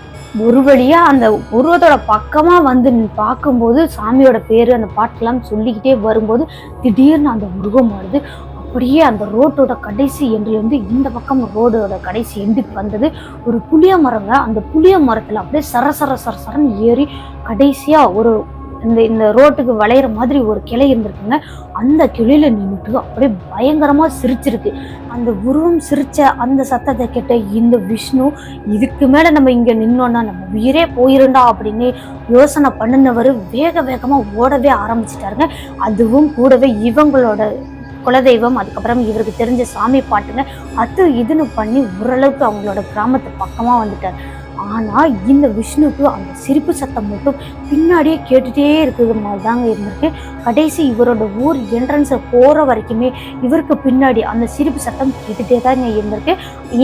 ஒரு வழியாக அந்த உருவத்தோட பக்கமாக வந்து பார்க்கும்போது சாமியோட பேர் அந்த பாட்டெல்லாம் சொல்லிக்கிட்டே வரும்போது திடீர்னு அந்த உருவம் வருது. அப்படியே அந்த ரோட்டோட கடைசி எண்டில் இந்த பக்கம் ரோடோட கடைசி எண்டுக்கு வந்தது. ஒரு புளிய மரங்க அந்த புளிய மரத்தில் அப்படியே சர சர சர சரன்னு ஏறி கடைசியாக ஒரு இந்த இந்த ரோட்டுக்கு வளையிற மாதிரி ஒரு கிளை இருந்திருக்குங்க. அந்த கிளையில நின்றுட்டு அப்படியே பயங்கரமா சிரிச்சிருக்கு. அந்த உருவம் சிரிச்ச அந்த சத்தத்தை கேட்ட இந்த விஷ்ணு இதுக்கு மேல நம்ம இங்க நின்னோம்னா நம்ம உயிரே போயிருண்டா அப்படின்னு யோசனை பண்ணினவர் வேக வேகமா ஓடவே ஆரம்பிச்சிட்டாருங்க. அதுவும் கூடவே இவங்களோட குலதெய்வம் அதுக்கப்புறம் இவருக்கு தெரிஞ்ச சாமி பாட்டுங்க. அது இதுன்னு பண்ணி ஓரளவுக்கு அவங்களோட கிராமத்து பக்கமாக வந்துட்டார். ஆனால் இந்த விஷ்ணுக்கு அந்த சிரிப்பு சத்தம் மட்டும் பின்னாடியே கேட்டுட்டே இருக்கிறது மாதிரி தாங்க இருந்திருக்கு. கடைசி இவரோட ஊர் என்ட்ரன்ஸை போகிற வரைக்குமே இவருக்கு பின்னாடி அந்த சிரிப்பு சத்தம் கேட்டுட்டே தாங்க இருந்திருக்கு.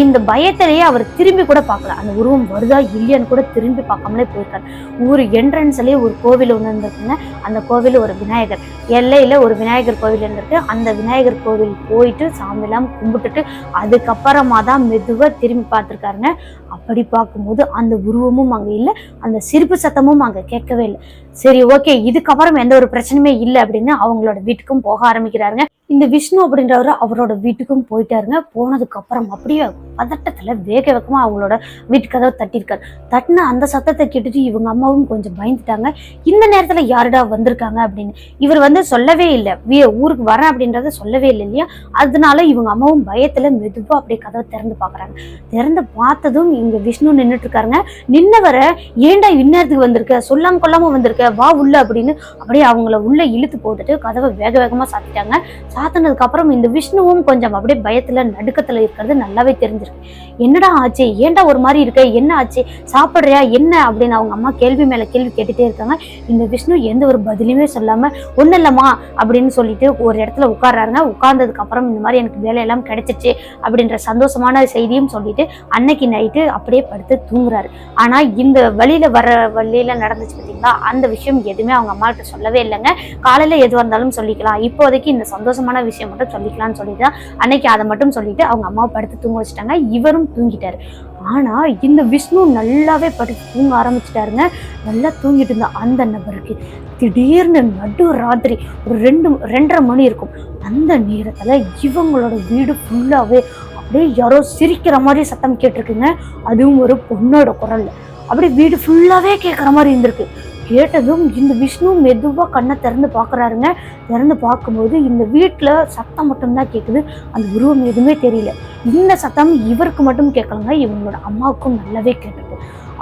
இந்த பயத்திலேயே அவர் திரும்பி கூட பார்க்கல. அந்த உருவம் வருதா இல்லையான்னு கூட திரும்பி பார்க்காமலே போயிருக்காரு. ஊர் என்ட்ரன்ஸ்லேயே ஒரு கோவில் ஒன்று இருந்திருக்குங்க. அந்த கோவில் ஒரு விநாயகர் எல்லையில் ஒரு விநாயகர் கோவில் இருந்திருக்கு. அந்த விநாயகர் கோவில் போயிட்டு சாமியெல்லாம் கும்பிட்டுட்டு அதுக்கப்புறமா தான் மெதுவாக திரும்பி பார்த்துருக்காருங்க. அப்படி பார்க்கும்போது அந்த உருவமும் அங்கே இல்லை அந்த சிரிப்பு சத்தமும் அங்கே கேட்கவே இல்லை. சரி ஓகே இதுக்கப்புறம் எந்த ஒரு பிரச்சனையுமே இல்லை அப்படின்னு அவங்களோட வீட்டுக்கும் போக ஆரம்பிக்கிறாருங்க. இந்த விஷ்ணு அப்படின்றவர் அவரோட வீட்டுக்கும் போயிட்டாருங்க. போனதுக்கு அப்புறம் அப்படியே பதட்டத்துல வேக வேகமாக அவங்களோட வீட்டு கதவை தட்டியிருக்காரு. தட்டின அந்த சத்தத்தை கேட்டுட்டு இவங்க அம்மாவும் கொஞ்சம் பயந்துட்டாங்க. இந்த நேரத்துல யாருடா வந்திருக்காங்க அப்படின்னு. இவர் வந்து சொல்லவே இல்லை. வீ- ஊருக்கு வரேன் அப்படின்றத சொல்லவே இல்லை இல்லையா? அதனால இவங்க அம்மாவும் பயத்துல மெதுவா அப்படியே கதவை திறந்து பாக்குறாங்க திறந்து பார்த்ததும் இங்க விஷ்ணு நின்றுட்டு இருக்காருங்க நின்னவரை ஏன்டா இந்நேரத்துக்கு வந்திருக்க? சொல்லாம கொள்ளாம வந்திருக்க? வா உள்ள அப்படின்னு அப்படியே அவங்கள உள்ள இழுத்து போட்டுட்டு கதவை வேக வேகமா சாத்திட்டாங்க. சாத்தினதுக்கு அப்புறம் இந்த விஷ்ணுவும் கொஞ்சம் அப்படியே பயத்துல நடுக்கத்துல இருக்கிறது நல்லாவே தெரிஞ்சிருக்கு. என்னடா ஆச்சு? ஏன்டா ஒரு மாதிரி இருக்க? என்ன ஆச்சு? சாப்பிட்றியா? என்ன? அப்படின்னு அவங்க அம்மா கேள்வி மேல கேள்வி கேட்டுட்டே இருக்காங்க. இந்த விஷ்ணு எந்த ஒரு பதிலுமே சொல்லாம ஒண்ணு இல்லம்மா அப்படின்னு சொல்லிட்டு ஒரு இடத்துல உட்கார்றாருங்க. உட்கார்ந்ததுக்கு அப்புறம் இந்த மாதிரி எனக்கு வேலையெல்லாம் கிடைச்சிச்சு அப்படின்ற சந்தோஷமான செய்தியும் சொல்லிட்டு அன்னைக்கு நைட்டு அப்படியே படுத்து தூங்குறாரு. ஆனா இந்த வழியில வர வழியில நடந்துச்சு பார்த்தீங்களா அந்த விஷயம் எதுவுமே அவங்க அம்மா கிட்ட சொல்லவே இல்லைங்க. காலையில எது வந்தாலும் சொல்லிக்கலாம். இப்போதைக்கு இந்த சந்தோஷமான விஷயம் மட்டும் சொல்லிக்கலாம்னு சொல்லிட்டு அன்னைக்கு அதை மட்டும் சொல்லிட்டு அவங்க அம்மாவை படுத்து தூங்க வச்சுட்டாங்க. இவரும் தூங்கிட்டாரு. ஆனா இந்த விஷ்ணு நல்லாவே படுத்து தூங்க ஆரம்பிச்சிட்டாருங்க. நல்லா தூங்கிட்டு இருந்த அந்த நபருக்கு திடீர்னு நடு ராத்திரி ஒரு ரெண்டு ரெண்டரை மணி இருக்கும். அந்த நேரத்துல இவங்களோட வீடு ஃபுல்லாவே அப்படியே யாரோ சிரிக்கிற மாதிரி சத்தம் கேட்டிருக்குங்க. அதுவும் ஒரு பொண்ணோட குரல்ல. அப்படியே வீடு ஃபுல்லாவே கேட்குற மாதிரி இருந்திருக்கு. கேட்டதும் இந்த விஷ்ணு மெதுவாக கண்ணை திறந்து பார்க்கறாருங்க. திறந்து பார்க்கும்போது இந்த வீட்டில் சத்தம் மட்டும்தான் கேட்குது அந்த உருவம் எதுவுமே தெரியல. இந்த சத்தம் இவருக்கு மட்டும் கேட்கலங்க இவங்களோட அம்மாவுக்கும் நல்லாவே கேட்டது.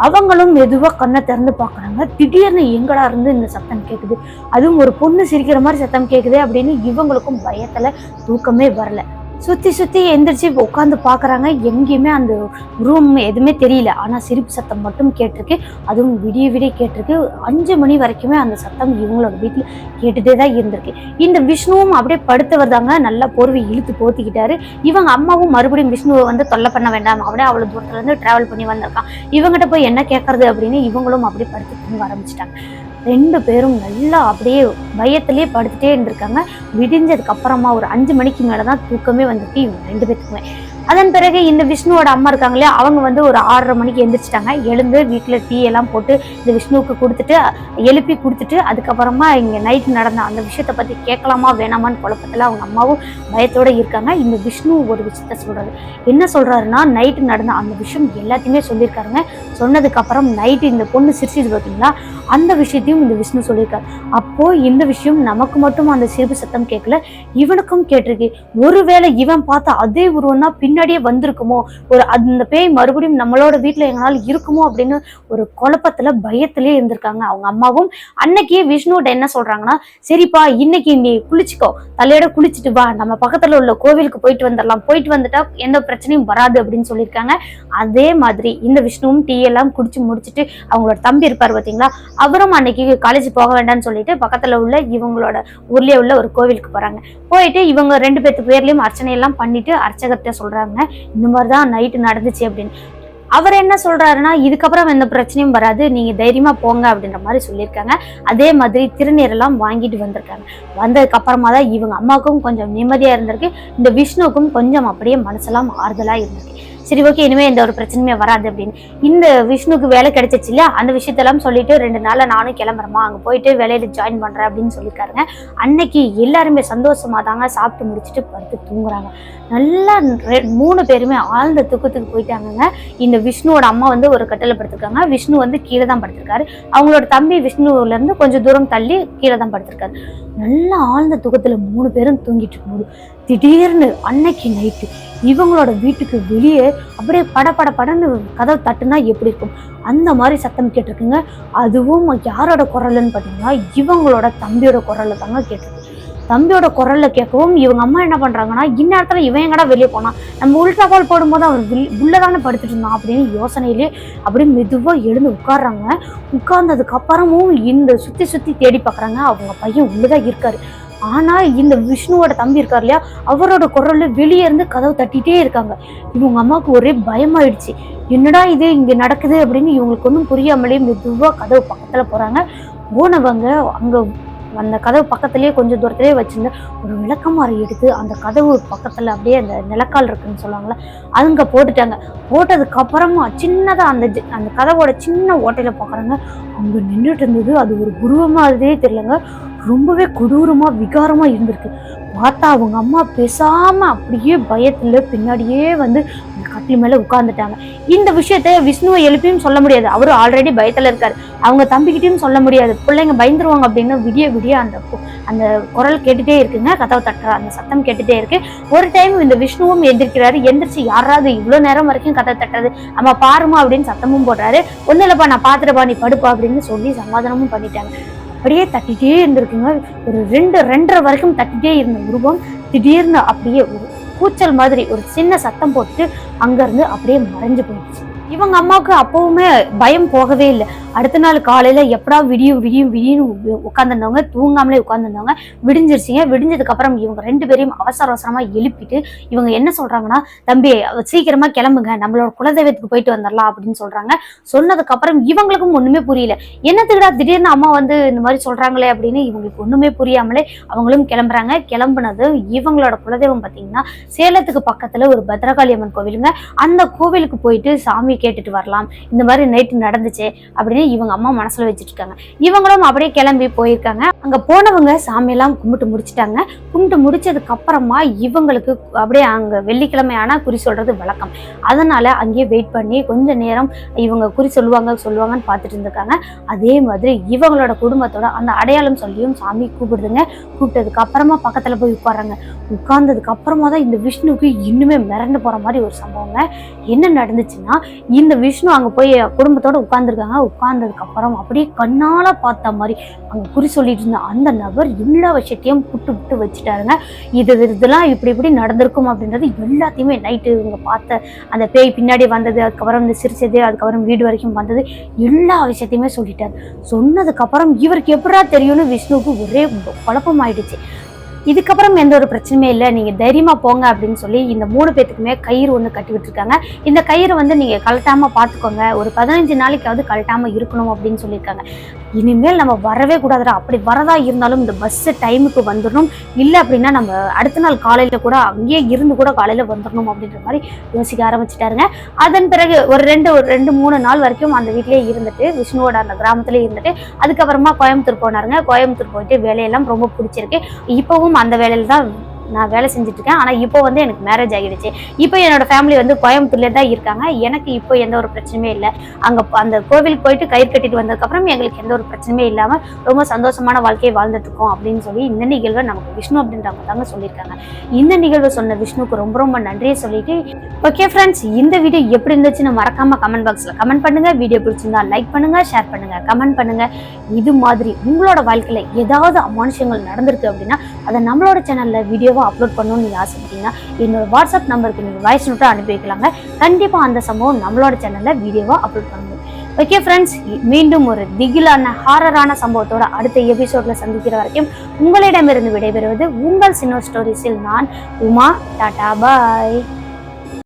அவங்களும் மெதுவாக கண்ணை திறந்து பார்க்குறாங்க. திடீர்னு எங்கடா இருந்து இந்த சத்தம் கேட்குது அதுவும் ஒரு பொண்ணு சிரிக்கிற மாதிரி சத்தம் கேட்குது அப்படின்னு இவங்களுக்கும் பயத்தில் தூக்கமே வரல. சுற்றி சுற்றி எந்திரிச்சு உட்காந்து பார்க்குறாங்க. எங்கேயுமே அந்த ரூம் எதுவுமே தெரியல. ஆனால் சிரிப்பு சத்தம் மட்டும் கேட்டிருக்கு. அதுவும் விடிய விடிய கேட்டிருக்கு. அஞ்சு மணி வரைக்குமே அந்த சத்தம் இவங்களோட வீட்டில் கேட்டுட்டே தான் இருந்திருக்கு. இந்த விஷ்ணுவும் அப்படியே படுத்தவர் தாங்க நல்லா போர்வை இழுத்து போத்திக்கிட்டாரு. இவங்க அம்மாவும் மறுபடியும் விஷ்ணுவை வந்து தொல்லை பண்ண வேண்டாம். அப்படியே அவ்வளோ தூரத்துலேருந்து ட்ராவல் பண்ணி வந்திருக்கான். இவங்ககிட்ட போய் என்ன கேட்கறது அப்படின்னு இவங்களும் அப்படியே படுத்து தூங்க ஆரம்பிச்சிட்டாங்க. ரெண்டு பேரும் நல்லா அப்படியே பயத்துலேயே படுத்துட்டே இருந்திருக்காங்க. விடிஞ்சதுக்கு அப்புறமா ஒரு அஞ்சு மணிக்கு மேலே தான் தூக்கமே வந்துருக்கு இவங்க ரெண்டு பேத்துக்குமே. அதன் பிறகு இந்த விஷ்ணுவோட அம்மா இருக்காங்களே அவங்க வந்து ஒரு ஆறரை மணிக்கு எந்திரிச்சிட்டாங்க. எழுந்து வீட்டில் டீ எல்லாம் போட்டு இந்த விஷ்ணுவுக்கு கொடுத்துட்டு எழுப்பி கொடுத்துட்டு அதுக்கப்புறமா இங்கே நைட் நடந்த அந்த விஷயத்தை பற்றி கேட்கலாமா வேணாமான்னு குழப்பத்தில் அவங்க அம்மாவும் பயத்தோடு இருக்காங்க. இந்த விஷ்ணு ஒரு விஷயத்த சொல்கிறாரு என்ன சொல்கிறாருன்னா நைட்டு நடந்த அந்த விஷயம் எல்லாத்தையுமே சொல்லியிருக்காருங்க. சொன்னதுக்கப்புறம் நைட்டு இந்த பொண்ணு சிரிச்சிது பார்த்தீங்களா அந்த விஷயத்தையும் இந்த விஷ்ணு சொல்லியிருக்காரு. அப்போது இந்த விஷயம் நமக்கு மட்டும் அந்த சிரிப்பு சத்தம் கேட்கல இவனுக்கும் கேட்டிருக்கு. ஒருவேளை இவன் பார்த்தா அதே உருவம் தான் முன்னாடியே வந்திருக்குமோ? ஒரு அந்த பேய் மறுபடியும் நம்மளோட வீட்டில் எங்களால் இருக்குமோ அப்படின்னு ஒரு குழப்பத்துல பயத்திலே இருந்திருக்காங்க அவங்க அம்மாவும். அன்னைக்கே விஷ்ணுவோட என்ன சொல்றாங்கன்னா சரிப்பா இன்னைக்கு நீ குளிச்சுக்கோ. தலையோட குளிச்சுட்டு வா. நம்ம பக்கத்துல உள்ள கோவிலுக்கு போயிட்டு வந்துடலாம். போயிட்டு வந்துட்டா எந்த பிரச்சனையும் வராது அப்படின்னு சொல்லியிருக்காங்க. அதே மாதிரி இந்த விஷ்ணுவும் டீ எல்லாம் குடிச்சு முடிச்சுட்டு அவங்களோட தம்பி இருப்பார் பார்த்தீங்களா அவரும் அன்னைக்கு காலேஜ் போக வேண்டாம்னு சொல்லிட்டு பக்கத்துல உள்ள இவங்களோட ஊர்லயே உள்ள ஒரு கோவிலுக்கு போறாங்க. போயிட்டு இவங்க ரெண்டு பேர்த்து பேர்லயும் அர்ச்சனை எல்லாம் பண்ணிட்டு அர்ச்சகர்கிட்ட சொல்கிறாங்க இந்த மாதிரி தான் நைட்டு நடந்துச்சு அப்படின்னு. அவர் என்ன சொல்றாருன்னா இதுக்கப்புறம் எந்த பிரச்சனையும் வராது நீங்க தைரியமா போங்க அப்படின்ற மாதிரி சொல்லியிருக்காங்க. அதே மாதிரி திருநீரெல்லாம் வாங்கிட்டு வந்திருக்காங்க. வந்ததுக்கு அப்புறமா தான் இவங்க அம்மாவுக்கும் கொஞ்சம் நிம்மதியா இருந்திருக்கு. இந்த விஷ்ணுவுக்கும் கொஞ்சம் அப்படியே மனசெல்லாம் ஆறுதலா இருந்திருக்கு. சரி ஓகே இனிமேல் எந்த ஒரு பிரச்சனையுமே வராது அப்படின்னு. இந்த விஷ்ணுக்கு வேலை கிடைச்சிச்சு இல்லையா? அந்த விஷயத்தெல்லாம் சொல்லிட்டு ரெண்டு நாளில் நானும் கிளம்புறமா அங்கே போயிட்டு வேலையில் ஜாயின் பண்ணுறேன் அப்படின்னு சொல்லியிருக்காருங்க. அன்னைக்கு எல்லாருமே சந்தோஷமாக தாங்க சாப்பிட்டு முடிச்சுட்டு படுத்து தூங்குறாங்க. நல்லா மூணு பேருமே ஆழ்ந்த தூக்கத்துக்கு போயிட்டாங்கங்க. இந்த விஷ்ணுவோட அம்மா வந்து ஒரு கட்டில் படுத்திருக்காங்க. விஷ்ணு வந்து கீழே தான் படுத்திருக்காரு. அவங்களோட தம்பி விஷ்ணுலேருந்து கொஞ்சம் தூரம் தள்ளி கீழே தான் படுத்திருக்காரு. நல்லா ஆழ்ந்த தூக்கத்தில் மூணு பேரும் தூங்கிட்டு இருக்கும்போது திடீர்னு அன்னைக்கு நைட்டு இவங்களோட வீட்டுக்கு வெளியே அப்படியே பட பட படன்னு கதவு தட்டுனா எப்படி இருக்கும்? அந்த மாதிரி சத்தம் கேட்டிருக்குங்க. அதுவும் யாரோட குரல்னு பார்த்தீங்கன்னா இவங்களோட தம்பியோட குரல்ல தாங்க கேட்டிருக்கு. தம்பியோட குரல்ல கேட்கவும் இவங்க அம்மா என்ன பண்ணுறாங்கன்னா இந்நேரத்தில் இவன் எங்கடா வெளியே போனான்? நம்ம உல்டா பால் போடும்போது அவர் வில்- உள்ளதானே படுத்துட்டு இருந்தான் அப்படின்னு யோசனையிலே அப்படியே மெதுவாக எழுந்து உட்காடுறாங்க உட்கார்ந்ததுக்கப்புறமும் இந்த சுற்றி சுற்றி தேடி பார்க்குறாங்க. அவங்க பையன் உள்ளதாக இருக்காரு. ஆனா இந்த விஷ்ணுவோட தம்பி இருக்கார் இல்லையா அவரோட குரல்ல வெளியே இருந்து கதவு தட்டிட்டே இருக்காங்க. இவங்க அம்மாவுக்கு ஒரே பயமாயிடுச்சு. என்னடா இது இங்க நடக்குது அப்படின்னு இவங்களுக்கு ஒன்றும் புரியாமலே மெதுவாக கதவு பக்கத்துல போறாங்க. போனவங்க அங்க அந்த கதவு பக்கத்துலேயே கொஞ்சம் தூரத்திலே வச்சிருந்த ஒரு விளக்கமாறு எடுத்து அந்த கதவு பக்கத்தில் அப்படியே அந்த நிலக்கால் இருக்குன்னு சொல்லுவாங்களே அதுங்க போட்டுட்டாங்க. போட்டதுக்கப்புறமா சின்னதாக அந்த அந்த கதவோட சின்ன ஓட்டையில் பார்க்குறாங்க அங்கே நின்றுட்டு இருந்தது அது ஒரு உருவமாகவே தெரியலங்க. ரொம்பவே கொடூரமாக விகாரமாக இருந்திருக்கு. பார்த்தா அவங்க அம்மா பேசாமல் அப்படியே பயத்தில் பின்னாடியே வந்து அந்த கட்டில் மேல உட்கார்ந்துட்டாங்க. இந்த விஷயத்த விஷ்ணுவை எழுப்பியும் சொல்ல முடியாது. அவரு ஆல்ரெடி பயத்துல இருக்காரு. அவங்க தம்பிக்கிட்டையும் சொல்ல முடியாது. பிள்ளைங்க பயந்துருவாங்க அப்படின்னு விடிய விடிய அந்த அந்த குரல் கேட்டுட்டே இருக்குங்க. கதவை தட்டுற அந்த சத்தம் கேட்டுட்டே இருக்கு. ஒரு டைம் இந்த விஷ்ணுவும் எந்திரிக்கிறாரு. எந்திரிச்சு யாராவது இவ்வளோ நேரம் வரைக்கும் கதை தட்டுறது? அம்மா பாருமா அப்படின்னு சத்தமும் போடுறாரு. ஒன்றும் இல்லைப்பா நான் பார்த்துருப்பா நீ படுப்பா அப்படின்னு சொல்லி சமாதானமும் பண்ணிட்டாங்க. அப்படியே தட்டிட்டே இருந்திருக்குங்க. ஒரு ரெண்டு ரெண்டரை வரைக்கும் தட்டிட்டே இருந்த உருவம் திடீர்னு அப்படியே கூச்சல் மாதிரி ஒரு சின்ன சத்தம் போட்டு அங்கேருந்து அப்படியே மறைஞ்சு போயிடுச்சு. இவங்க அம்மாவுக்கு அப்பவுமே பயம் போகவே இல்லை. அடுத்த நாள் காலையில எப்படா விடியும் விடியும் விடியும் உட்காந்துருந்தவங்க தூங்காமலே உட்காந்துருந்தவங்க விடிஞ்சிருச்சிங்க. விடிஞ்சதுக்கு அப்புறம் இவங்க ரெண்டு பேரையும் அவசர அவசரமா எழுப்பிட்டு இவங்க என்ன சொல்றாங்கன்னா தம்பி சீக்கிரமா கிளம்புங்க. நம்மளோட குலதெய்வத்துக்கு போயிட்டு வந்துடலாம் அப்படின்னு சொல்றாங்க. சொன்னதுக்கு அப்புறம் இவங்களுக்கும் ஒண்ணுமே புரியல. என்னத்துக்குடா திடீர்னு அம்மா வந்து இந்த மாதிரி சொல்றாங்களே? அப்படின்னு இவங்களுக்கு ஒண்ணுமே புரியாமலே அவங்களும் கிளம்புறாங்க. கிளம்புனது இவங்களோட குலதெய்வம் பாத்தீங்கன்னா சேலத்துக்கு பக்கத்துல ஒரு பத்ரகாளி அம்மன் கோவிலுங்க. அந்த கோவிலுக்கு போயிட்டு சாமி கேட்டுட்டு வரலாம். இந்த மாதிரி நைட்டு நடந்துச்சு அப்படின்னு இவங்க அம்மா மனசில் வச்சுட்டு இருக்காங்க இவங்களும் அப்படியே கிளம்பி போயிருக்காங்க. அங்கே போனவங்க சாமியெல்லாம் கும்பிட்டு முடிச்சிட்டாங்க. கும்பிட்டு முடிச்சதுக்கு அப்புறமா இவங்களுக்கு அப்படியே அங்கே வெள்ளிக்கிழமை ஆனால் குறி சொல்கிறது வழக்கம். அதனால் அங்கேயே வெயிட் பண்ணி கொஞ்ச நேரம் இவங்க குறி சொல்லுவாங்க சொல்லுவாங்கன்னு பார்த்துட்டு இருந்திருக்காங்க. அதே மாதிரி இவங்களோட குடும்பத்தோட அந்த அடையாளம் சொல்லியும் சாமி கூப்பிடுதுங்க. கூப்பிட்டதுக்கு அப்புறமா பக்கத்தில் போய் உட்கார்றாங்க. உட்கார்ந்ததுக்கு அப்புறமா தான் இந்த விஷ்ணுவுக்கு இன்னுமே மிரண்டு போகிற மாதிரி ஒரு சம்பவங்க. என்ன நடந்துச்சுன்னா இந்த விஷ்ணு அங்கே போய் குடும்பத்தோடு உட்காந்துருக்காங்க உட்கார்ந்ததுக்கு அப்புறம் அப்படியே கண்ணால் பார்த்த மாதிரி அங்கே குறி சொல்லிட்டு இருந்த அந்த நபர் எல்லா விஷயத்தையும் புட்டு புட்டு வச்சுட்டாருங்க. இது இதெல்லாம் இப்படி இப்படி நடந்திருக்கும் அப்படின்றது எல்லாத்தையுமே நைட்டு இவங்க பார்த்த அந்த பேய் பின்னாடி வந்தது அதுக்கப்புறம் இந்த சிரிச்சது அதுக்கப்புறம் வீடு வரைக்கும் வந்தது எல்லா விஷயத்தையுமே சொல்லிட்டார். சொன்னதுக்கப்புறம் இவருக்கு எப்படா தெரியும்னு விஷ்ணுவுக்கு ஒரே குழப்பம் ஆயிடுச்சு இதுக்கப்புறம் எந்த ஒரு பிரச்சனையுமே இல்லை. நீங்கள் தைரியமாக போங்க அப்படின்னு சொல்லி இந்த மூணு பேத்துக்குமே கயிறு ஒன்று கட்டி விட்டுருக்காங்க. இந்த கயிறு வந்து நீங்கள் கழட்டாமல் பார்த்துக்கோங்க ஒரு பதினஞ்சு நாளைக்காவது கழட்டாமல் இருக்கணும் அப்படின்னு சொல்லியிருக்காங்க. இனிமேல் நம்ம வரவே கூடாதுடா. அப்படி வரதா இருந்தாலும் இந்த பஸ்ஸு டைமுக்கு வந்துடணும். இல்லை அப்படின்னா நம்ம அடுத்த நாள் காலையில் கூட அங்கேயே இருந்து கூட காலையில் வந்துடணும் அப்படின்ற மாதிரி யோசிக்க ஆரம்பிச்சிட்டாருங்க. அதன் பிறகு ஒரு ரெண்டு ஒரு ரெண்டு மூணு நாள் வரைக்கும் அந்த வீட்டிலே இருந்துட்டு விஷ்ணுவோட அந்த கிராமத்திலே இருந்துட்டு அதுக்கப்புறமா கோயம்புத்தூர் போனாருங்க. கோயம்புத்தூர் போயிட்டு வேலையெல்லாம் ரொம்ப பிடிச்சிருக்கு. இப்போவும் அந்த வேலையில் தான் நான் வேலை செஞ்சுட்ருக்கேன். ஆனால் இப்போ வந்து எனக்கு மேரேஜ் ஆகிடுச்சு. இப்போ என்னோட ஃபேமிலி வந்து கோயம்புத்தூர்லேயே தான் இருக்காங்க. எனக்கு இப்போ எந்த ஒரு பிரச்சனையுமே இல்லை. அங்கே அந்த கோவிலுக்கு போயிட்டு கயிறு கட்டிட்டு வந்ததுக்கப்புறம் எங்களுக்கு எந்த ஒரு பிரச்சனையுமே இல்லாமல் ரொம்ப சந்தோஷமான வாழ்க்கையை வாழ்ந்துட்டுருக்கோம் அப்படின்னு சொல்லி இந்த நிகழ்வை நமக்கு விஷ்ணு அப்படின்றவங்க தாங்க சொல்லியிருக்காங்க. இந்த நிகழ்வை சொன்ன விஷ்ணுக்கு ரொம்ப ரொம்ப நன்றியை சொல்லிட்டு ஓகே ஃப்ரெண்ட்ஸ் இந்த வீடியோ எப்படி இருந்துச்சுன்னு மறக்காமல் கமெண்ட் பாக்ஸில் கமெண்ட் பண்ணுங்க. வீடியோ பிடிச்சிருந்தா லைக் பண்ணுங்கள் ஷேர் பண்ணுங்கள் கமெண்ட் பண்ணுங்க. இது மாதிரி உங்களோட வாழ்க்கையில் ஏதாவது அமானுஷங்கள் நடந்திருக்கு அப்படின்னா அதை நம்மளோட சேனலில் வீடியோ சம்பவம் அப்லோட் பண்ணணும்னு நீங்கள் ஆசைப்பட்டீங்கன்னா என்னோட வாட்ஸ்அப் நம்பருக்கு நீங்கள் வாய்ஸ் நோட்டாக அனுப்பி வைக்கலாங்க. கண்டிப்பா அந்த சம்பவம் நம்மளோட சேனல்ல வீடியோவா அப்லோட் பண்ணுங்க ஓகே ஃப்ரெண்ட்ஸ் மீண்டும் ஒரு திகிலான ஹாரரான சம்பவத்தோட அடுத்த எபிசோட்ல சந்திக்கிற வரைக்கும் உங்களிடமிருந்து விடைபெறுவது உங்கள் சினோ ஸ்டோரிஸில் நான் உமா. டாடா பாய்